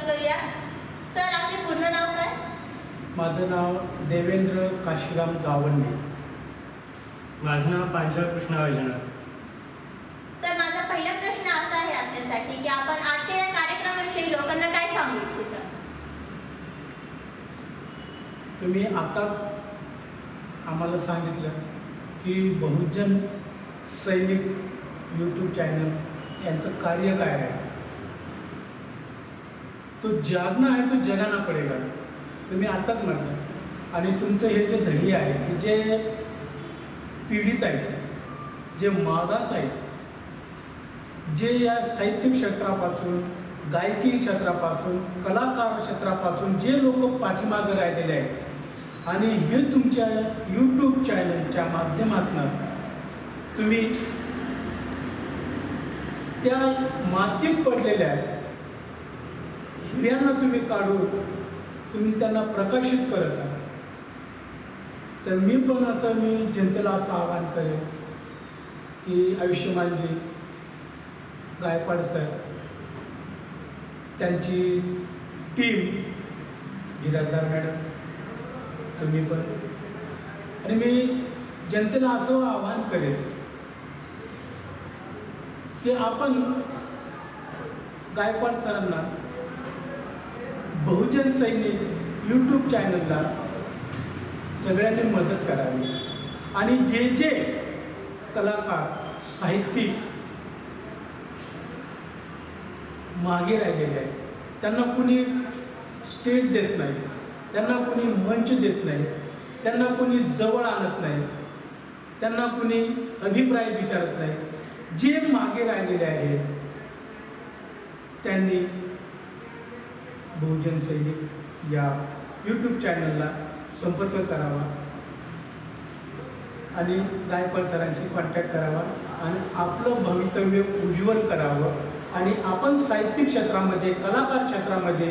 सुरुवात करूया. सर आपले पूर्ण नाव काय? माझं नाव देवेंद्र काशीराम गावंडे. माझं नाव पांचाळ कृष्णा वैजनाथ. सर माझा पहिला प्रश्न असा आहे आपल्यासाठी की आपण आजच्या या कार्यक्रमाविषयी लोकांना काय सांगू इच्छिता? तुम्ही आताच आम्हाला सांगितलं की बहुजन सैनिक यूट्यूब चॅनल यांचं कार्य काय आहे? तो जागना आहे तो जगाना पडेगा. तुम्ही आत्ताच म्हटलं आणि तुमचं हे जे धैर्य आहे जे पीडित आहेत जे मागास आहेत जे या साहित्य क्षेत्रापासून गायकी क्षेत्रापासून कलाकार क्षेत्रापासून जे लोक पाठीमागं राहिलेले आहेत आणि हे तुमच्या यूट्यूब चॅनलच्या माध्यमातून तुम्ही त्या मातीत पडलेल्या आहेत स्त्रियांना तुम्ही काढून तुम्ही त्यांना प्रकाशित करत आहात. तर मी पण असं मी जनतेला असं आवाहन करेन की आयुष्यमानजी गायकवाड सर त्यांची टीम गिराजदार मॅडम तुम्ही पण. आणि मी जनतेला असं आवाहन करेन की आपण गायकवाड सरांना बहुजन सैनिक यूट्यूब चॅनलला सगळ्यांनी मदत करावी. आणि जे जे कलाकार साहित्यिक मागे राहिलेले आहेत त्यांना कुणी स्टेज देत नाही त्यांना कुणी मंच देत नाही त्यांना कुणी जवळ आणत नाही त्यांना कुणी अभिप्राय विचारत नाही. जे मागे राहिलेले आहेत त्यांनी बहुजन सैनिक या यूट्यूब चॅनलला संपर्क करावा. आणि गायकवाड सरांशी कॉन्टॅक्ट करावा. आणि आपलं भवितव्य उज्ज्वल करावं. आणि आपण साहित्यिक क्षेत्रामध्ये कलाकार क्षेत्रामध्ये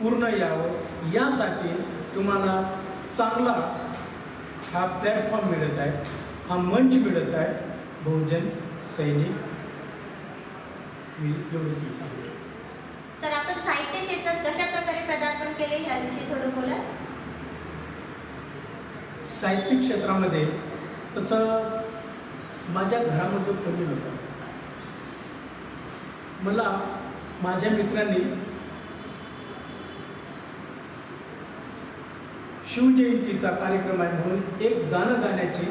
पूर्ण यावं. यासाठी तुम्हाला चांगला हा प्लॅटफॉर्म मिळत आहे. हा मंच मिळत आहे. बहुजन सैनिक. मी एवढंच मी सांगतो. साहित्य क्षेत्रात कशा प्रकारे पदार्पण केले याविषयी थोडं बोला साहित्यिक क्षेत्रामध्ये तसं माझ्या घरामध्ये कमी होतं. मला माझ्या मित्रांनी शिवजयंतीचा कार्यक्रम आहे म्हणून एक गाणं गाण्याची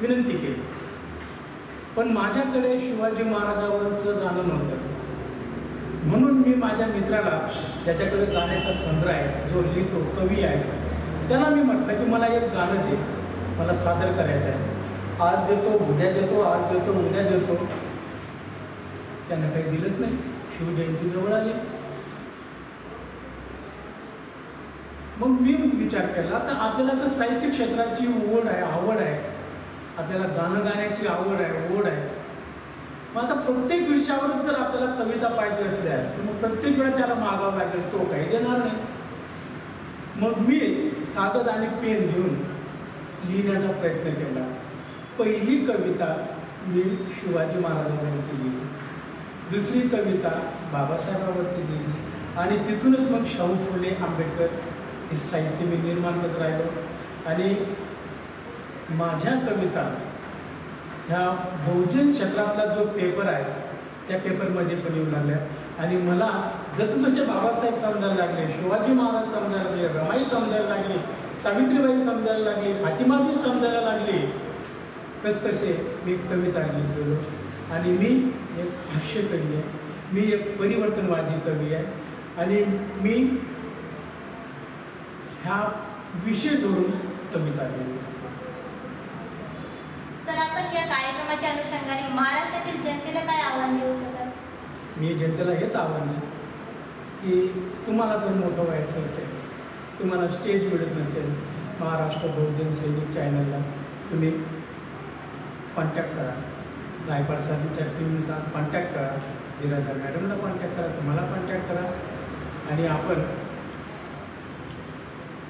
विनंती केली. पण माझ्याकडे शिवाजी महाराजावरचं गाणं नव्हतं. मी माझ्या मित्राला ज्याच्याकडे गाण्याचा संग्रह आहे जो लिहितो कवी आहे त्याला मी म्हटलं की मला एक गाणं दे. मला सादर करायचं आहे. आज देतो उद्या देतो आज देतो उद्या देतो. त्यानं काही दिलंच नाही. शिवजयंती जवळ आली. मग मी विचार केला तर आपल्याला तर साहित्य क्षेत्राची ओढ आहे आवड आहे. आपल्याला गाणं गाण्याची आवड आहे ओढ आहे. मग आता प्रत्येक विषयावरून जर आपल्याला कविता पाहिजे असल्या. तर मग प्रत्येक वेळा त्याला मागावं लागेल तो काही देणार नाही. मग मी कागद आणि पेन घेऊन लिहिण्याचा प्रयत्न केला. पहिली कविता मी शिवाजी महाराजांवरती लिहिली. दुसरी कविता बाबासाहेबांवरती लिहिली. आणि तिथूनच मग शाहू फुले आंबेडकर हे साहित्य मी निर्माण करत राहिलो. आणि माझ्या कविता ह्या बहुजन क्षेत्रातला जो पेपर आहे त्या पेपरमध्ये पण येऊ लागल्या. आणि मला जसजसे बाबासाहेब समजायला लागले शिवाजी महाराज समजायला लागले रमाई समजायला लागली सावित्रीबाई समजायला लागली फातिमाजी समजायला लागली तसतसे मी कविता लिहित गेलो आणि मी एक हास्य कवी आहे. मी एक परिवर्तनवादी कवी आहे. आणि मी ह्या विषय धरून कविता लिहिली सर अनुषंगाने महाराष्ट्रातील जनतेला काय मी जनतेला हेच आव्हान आहे की तुम्हाला जर मोठं व्हायचं असेल तुम्हाला स्टेज मिळत नसेल महाराष्ट्र बहुजन सैनिक चॅनलला तुम्ही कॉन्टॅक्ट करा. रायपाड साहेबांच्या टीमला कॉन्टॅक्ट करा. बिराजदार मॅडमला कॉन्टॅक्ट करा. तुम्हाला कॉन्टॅक्ट करा. आणि आपण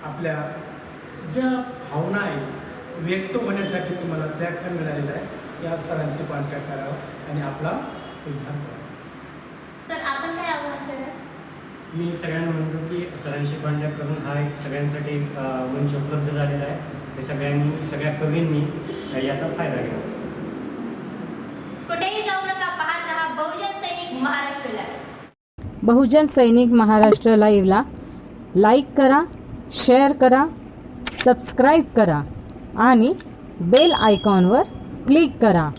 आपल्या ज्या भावना आहेत व्यक्त होण्यासाठी तुम्हाला प्लॅटफॉर्म मिळालेला आहे या सरांशी कॉन्टॅक्ट करावा आणि आपला उद्धार करा सर आपण काय आव्हान करा मी सगळ्यांना म्हणतो की सरांशी कॉन्टॅक्ट करून हा एक सगळ्यांसाठी मंच उपलब्ध झालेला आहे. ते सगळ्यांनी सगळ्या कवींनी याचा फायदा घ्यावा. कुठेही जाऊ नका पाहत रहा बहुजन सैनिक महाराष्ट्र लाईव्ह बहुजन सैनिक महाराष्ट्र लाईव्हला लाईक करा शेअर करा सबस्क्राईब करा आणि बेल आयकॉनवर क्लिक करा.